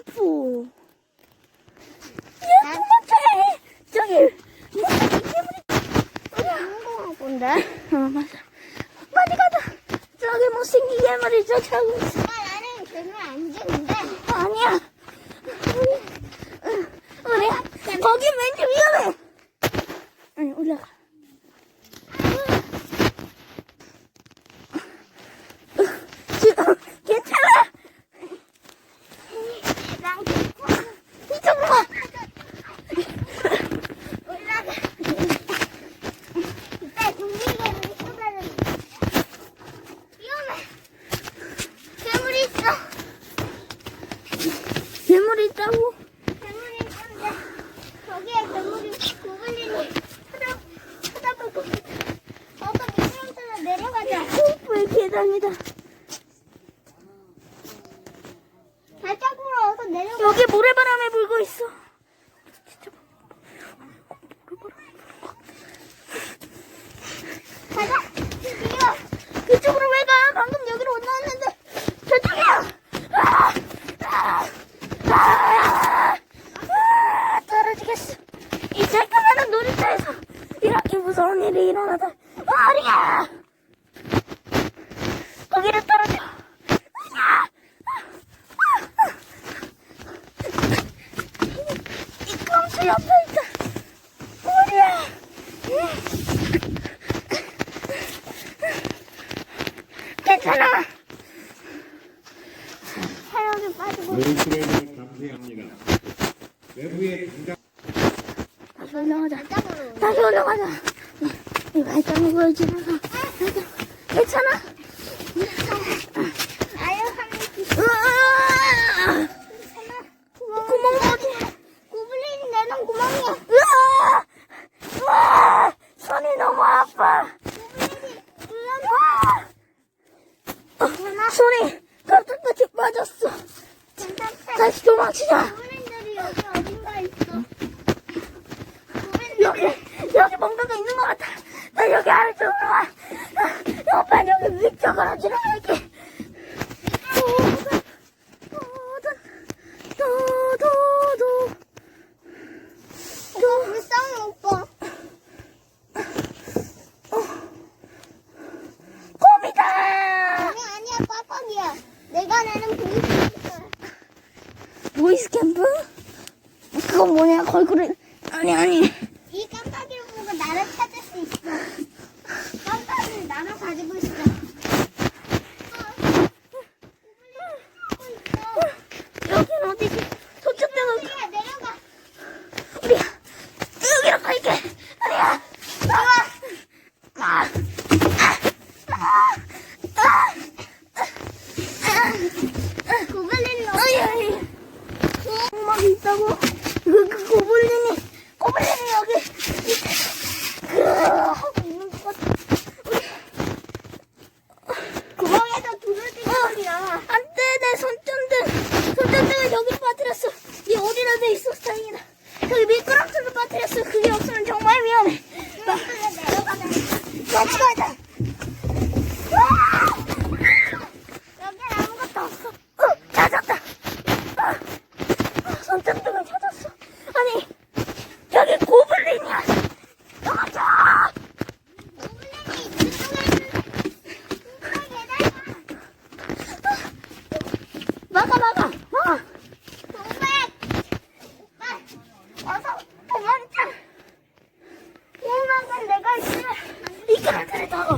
예뻐. 예쁜 것같 저기. 뭔데? 어, 맞아. 빨리 가자. 저기 못생긴 괴물이 저기 하고 있어. 아, 나는 괴물 안 죽는데. 아니야. 우리, 어, 우리, 거기 왠지 위험해. 계단이다. 발자국으로 어서 내려. 여기 모래바람이 불고 있어. 아! 아! 아! 이 무서운 일이 일어나다. 머리야. 위로 떨어져. 이 깜짝 옆에 있다. 꼬리야. 괜찮아. 사연이 빠지고. 네, 노인들에게 감사합니다. 외부의 강자. 다시 올라가자. 다시 올라가자. 이 발자국을 지나서. 괜찮아? 여기 안쪽으로 와. 아, 아, 오빠 여기 위쪽으로 지나가야지. 보이스 캠프? 그건 뭐냐, 걸그룹. 아니, 아니. Hadi. Nakita ko.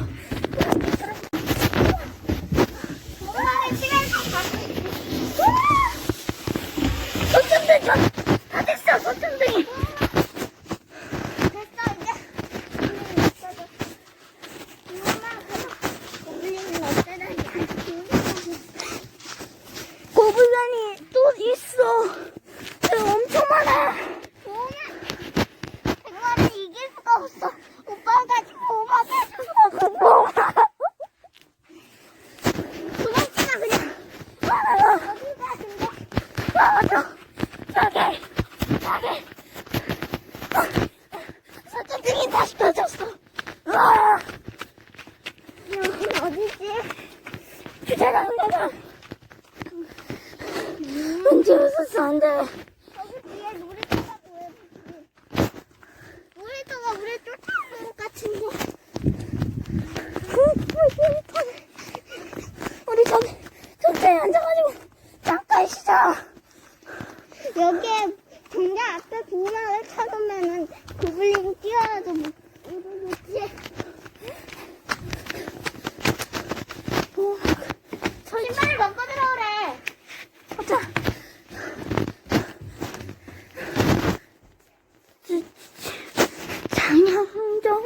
장영정.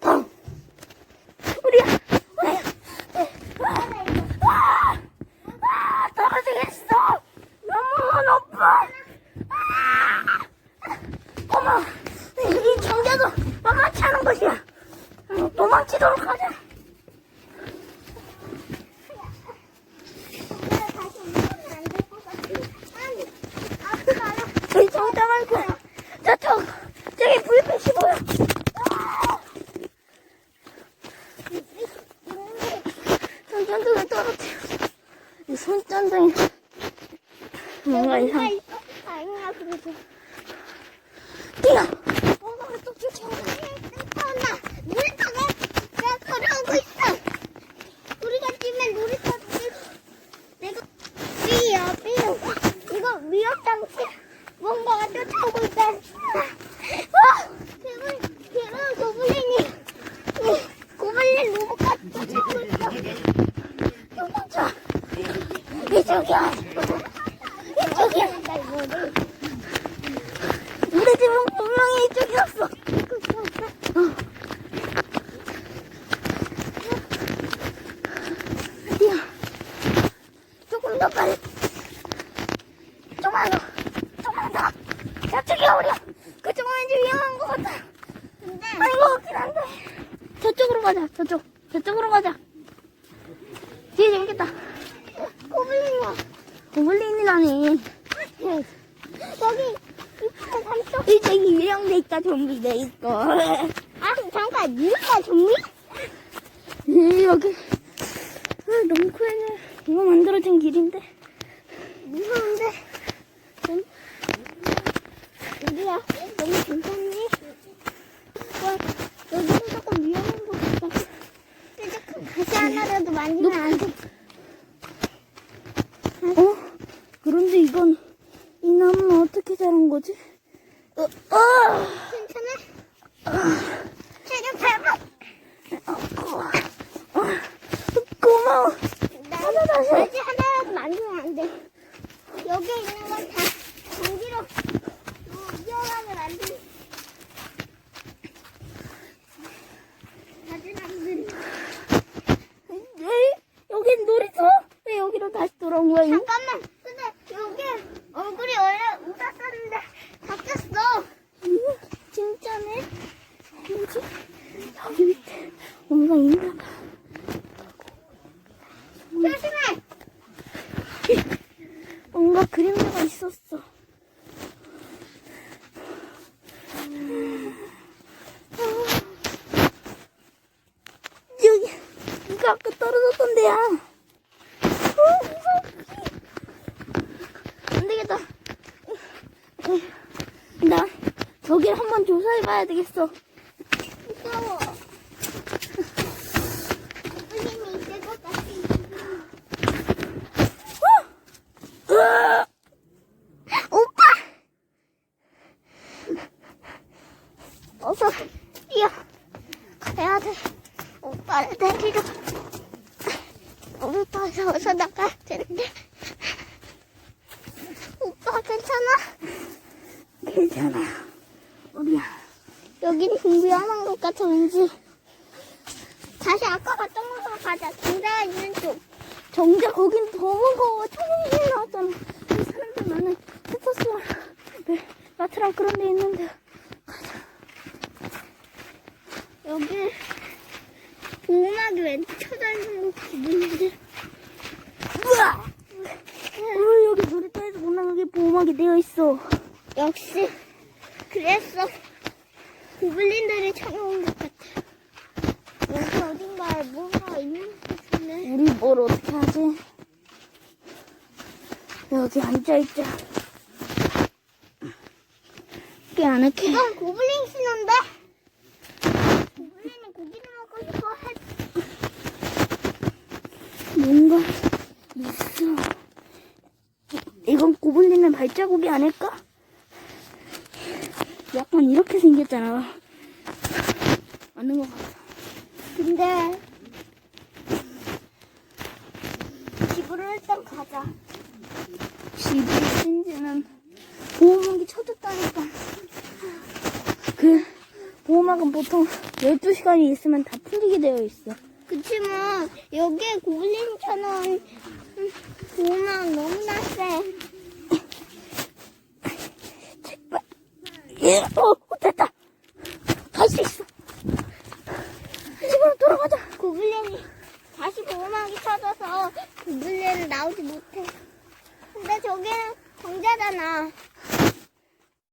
덩. 우리야, 우리야. 아, 아, 떨어지겠어. 너무 높아. 아, 어머, 이 정자도 만만치 않은 것이야. 어, 도망치도록 하자. 다시 움직이면 안 될 것 같아. 아니, 앞으로 알아. 저기 정자 말고 저쪽 저기 불빛이 보여. 아! 손전등을 떨어뜨려. 이 손전등이 뭔가 이상. 아니야, 그래도. 뛰어. 뭐가 또 쫓아오나? 쫓아온다. 놀이터가 내가 걸어오고 있어. 우리가 뛰면 놀이터 뛰- 내가 삐요 삐요. 이거 위협 장치. 뭔가가 쫓아오고 있다. 와, 괴물 괴물 고블린이 고블린 로봇가 쫓아오고 있어. 도망쳐. 이쪽이야. 이쪽이야. 우리 집은 분명히 이쪽이었어. 어. 뛰어. 조금 더 빨리. 조금만 더. 조금만 더. 저쪽이야, 우리. 그쪽은 왠지 위험한 것 같아. 근데 아닌 것 같긴 한데. 저쪽으로 가자, 저쪽. 저쪽으로 가자. 뒤에 재밌겠다. 고블린이야. 고블린이라니. 여기 이쁘게 삼촌. 이 유령돼 있다, 좀비 돼 있고. 아 잠깐 니가 좀비? 이, 여기. 아, 너무 크네. 이거 만들어진 길인데. 무서운데. 좀 우리야 너무 괜찮니? 와 여기는 조금 위험한 것 같아. 이제 그 가시 하나라도 만지면 안 돼. 어? 그런데 이건, 이 나무는 거지? 어, 어! 괜찮아? 체력 회복. 고마워. 나 하나 다시. 가시 하나라도 만지면 안 돼. 여기 있는 건 다 전기로 뭐 위험하면 안 돼. 가지나무들이. 왜? 여긴 놀이터? 왜 여기로 다시 돌아온 거야? 이? 잠깐만. 근데 여기 얼굴이 원래 웃었었는데 바뀌었어. 음, 진짜네. 뭐지? 여기 밑에 뭔가 있나 봐. 뭔가 그림자가 있었어. 여기, 이거 아까 떨어졌던 데야. 어. 안 되겠다. 나 저길 한번 조사해봐야 되겠어. 무서워. 고블린이 있을 것 같아. 으아! 오빠! 어서 뛰어. 가야 돼. 오빠를 데리러. 오빠가 어서 나가야 되는데. 오빠 괜찮아? 괜찮아. 우리야. 여긴 좀 위험한 것 같아 왠지. 다시 아까 갔던 곳으로 가자. 정자가 있는 쪽. 정작 거긴 더 무거워. 초능이 나왔잖아. 이 사람들 많은 슈퍼스와 마트랑 그런 데 있는데. 여기 보호막이 왠지 쳐져 있는 것 같은데. 우와! 어, 여기 보면 여기 보호막이 되어 있어. 역시 그랬어. 고블린들이 찾아온 것 같아. 여기 어딘가에 뭔가 있는 것 같아. 네. 우리 뭘 어떻게 하지? 여기 앉아있자. 여기 안 할게. 이건 고블린 신호인데? 고블린이 고기를 먹고 싶어 할 뭔가 있어. 이건 고블린의 발자국이 아닐까? 약간 이렇게 생겼잖아. 맞는 것 같아. 근데 집으로 일단 가자. 집이 신지는 보호막이 쳐졌다니까. 그 보호막은 보통 12시간이 있으면 다 풀리게 되어 있어. 그치만 여기에 고블린처럼 miedo.